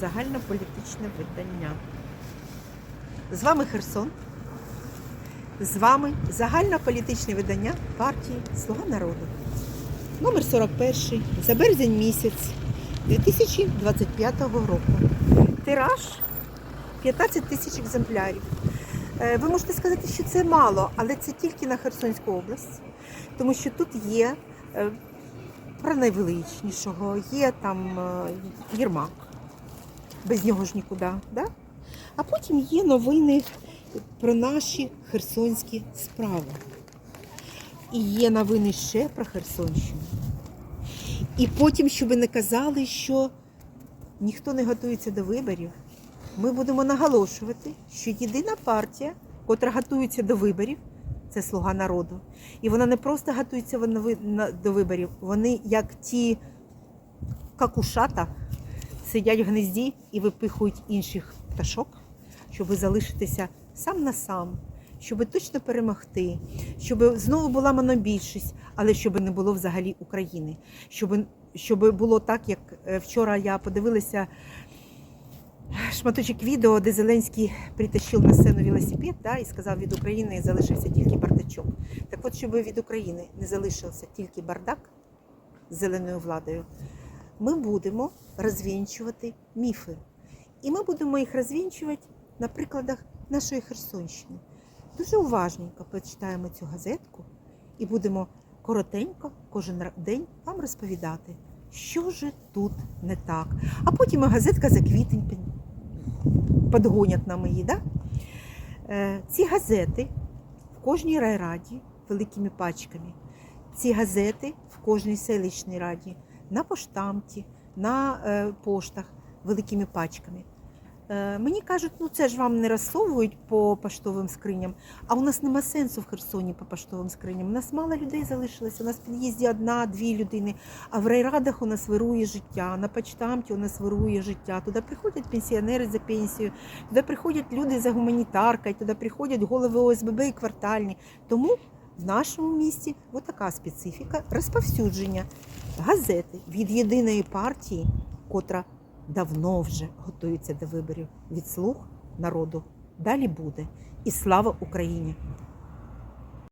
загальнополітичне видання. З вами Херсон. З вами загальнополітичне видання партії Слуга народу. Номер 41 за березень місяць 2025 року. Тираж 15 тисяч екземплярів. Е, Ви можете сказати, що це мало, але це тільки на Херсонську область, тому що тут є е, про найвеличнішого, є там е, Єрмак, без нього ж нікуди. Да? А потім є новини про наші херсонські справи. І є новини ще про Херсонщину. І потім, щоб не казали, що ніхто не готується до виборів, ми будемо наголошувати, що єдина партія, котра готується до виборів, це слуга народу. І вона не просто готується до виборів, вони як ті какушата сидять в гнезді і випихують інших пташок, щоб залишитися сам на сам, щоб точно перемогти, щоб знову була монобільшість, але щоб не було взагалі України. Щоб, щоб було так, як е, вчора я подивилася шматочок відео, де Зеленський притащив на сцену велосипед да, і сказав, від України залишився тільки бардачок. Так от, щоб від України не залишився тільки бардак з зеленою владою, ми будемо розвінчувати міфи. І ми будемо їх розвінчувати на прикладах нашої Херсонщини. Дуже уважненько почитаємо цю газетку і будемо коротенько кожен день вам розповідати, що ж тут не так. А потім газетка за квітень підгонять нам її. Да? Е, Ці газети в кожній райраді великими пачками. Ці газети в кожній селищній раді, на поштамті, на е, поштах великими пачками. Е, мені кажуть, ну це ж вам не розсовують по поштовим скриням, а у нас нема сенсу в Херсоні по поштовим скриням. У нас мало людей залишилося, у нас в під'їзді одна-дві людини, а в райрадах у нас вирує життя, на почтамті у нас вирує життя. Туди приходять пенсіонери за пенсію, туди приходять люди за гуманітаркою, туди приходять голови ОСББ і квартальні. Тому в нашому місті така специфіка розповсюдження газети від єдиної партії, котра давно вже готується до виборів від слуг народу. Далі буде. І слава Україні!